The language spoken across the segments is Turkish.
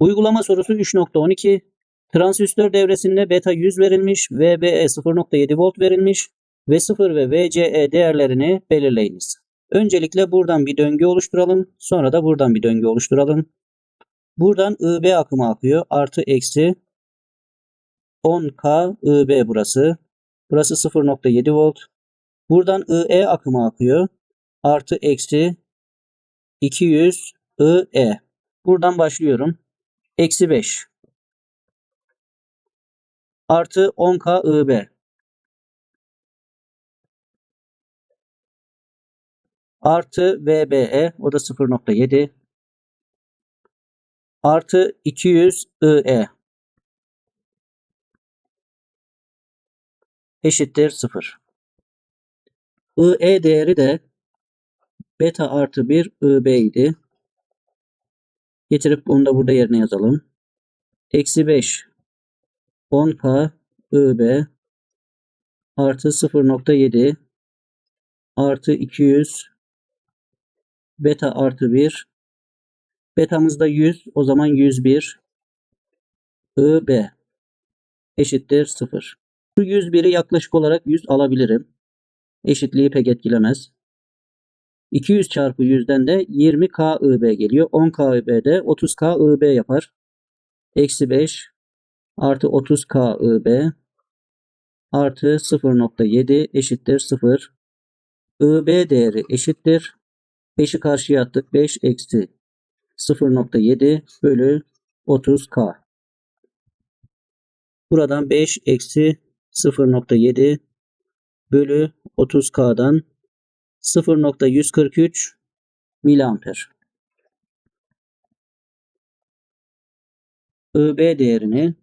Uygulama sorusu 3.12. Transistör devresinde beta 100 verilmiş, VBE 0.7 volt verilmiş ve 0 ve VCE değerlerini belirleyiniz. Öncelikle buradan bir döngü oluşturalım. Sonra da buradan bir döngü oluşturalım. Buradan IB akımı akıyor. Artı eksi 10K IB burası. Burası 0.7 volt. Buradan IE akımı akıyor. Artı eksi 200 IE. Buradan başlıyorum. Eksi 5. Artı 10K IB. Artı VBE. O da 0.7. Artı 200 IE. Eşittir 0. IE değeri de beta artı 1 IB idi. Getirip onu da burada yerine yazalım. Eksi 5 10K IB artı 0.7 artı 200 beta artı 1 betamız da 100 o zaman 101 IB eşittir 0. Şu 101'i yaklaşık olarak 100 alabilirim. Eşitliği pek etkilemez. 200 çarpı 100'den de 20 KIB geliyor. 10 KIB de 30 KIB yapar. Eksi 5 artı 30 KIB artı 0.7 eşittir 0. IB değeri eşittir. 5'i karşıya attık. 5 eksi 0.7 bölü 30K. Buradan 5 eksi 0.7 bölü 30K'dan 0.143 miliamper. IB değerini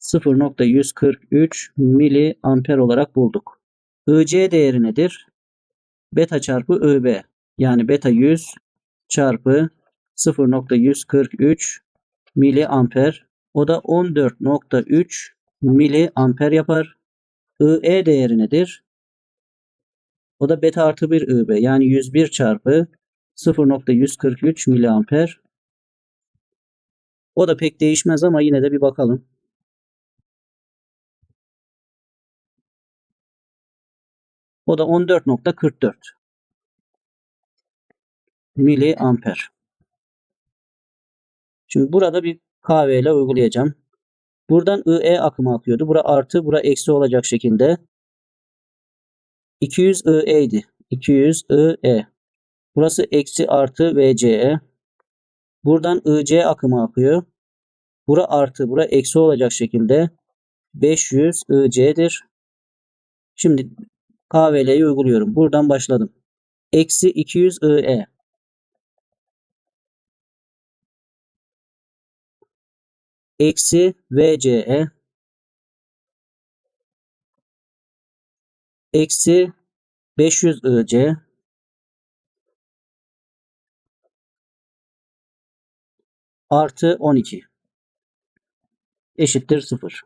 0.143 miliamper olarak bulduk. IC değeri nedir? Beta çarpı IB. Yani beta 100 çarpı 0.143 miliamper. O da 14.3 miliamper yapar. IE değeri nedir? O da beta artı 1 IB. Yani 101 çarpı 0.143 miliamper. O da pek değişmez ama yine de bir bakalım. O da 14.44 miliamper. Şimdi burada bir KV ile uygulayacağım. Buradan IE akımı akıyordu. Bura artı, bura eksi olacak şekilde 200 IE idi. 200 IE. Burası eksi artı VCE. Buradan IC akımı akıyor. Bura artı, bura eksi olacak şekilde 500 IC'dir. Şimdi KVL'yi uyguluyorum. Buradan başladım. Eksi 200 IE. Eksi VCE. Eksi 500 IC. Artı 12. Eşittir 0.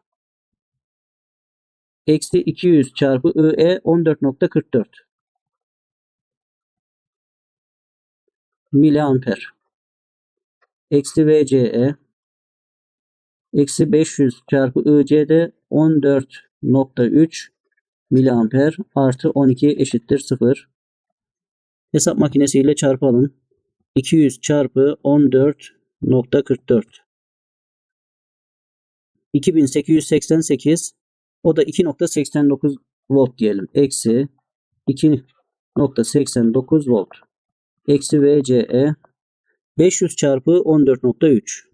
Eksi 200 çarpı IE 14.44. Miliamper. Eksi VCE. Eksi 500 çarpı IC de 14.3 miliamper artı 12 eşittir 0. Hesap makinesiyle çarpalım. 200 çarpı 14.44. 2888 o da 2.89 volt diyelim. Eksi 2.89 volt. Eksi VCE 500 çarpı 14.3.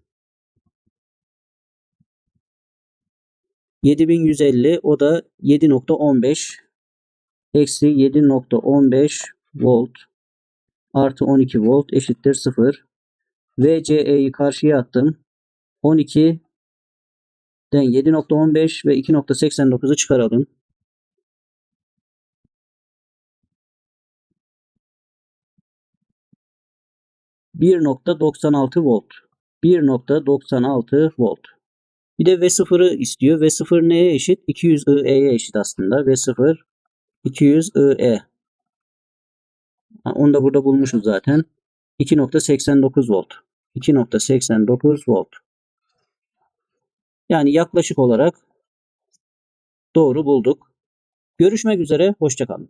7150 o da 7.15 eksi 7.15 volt artı 12 volt eşittir 0. VCE'yi karşıya attım. 12'den 7.15 ve 2.89'u çıkaralım. %1.96 volt. 1.96 volt. Bir de V0'ı istiyor. V0 neye eşit? 200 IE'ye eşit aslında. V0 200 IE. Onu da burada bulmuşuz zaten. 2.89 volt. 2.89 volt. Yani yaklaşık olarak doğru bulduk. Görüşmek üzere. Hoşçakalın.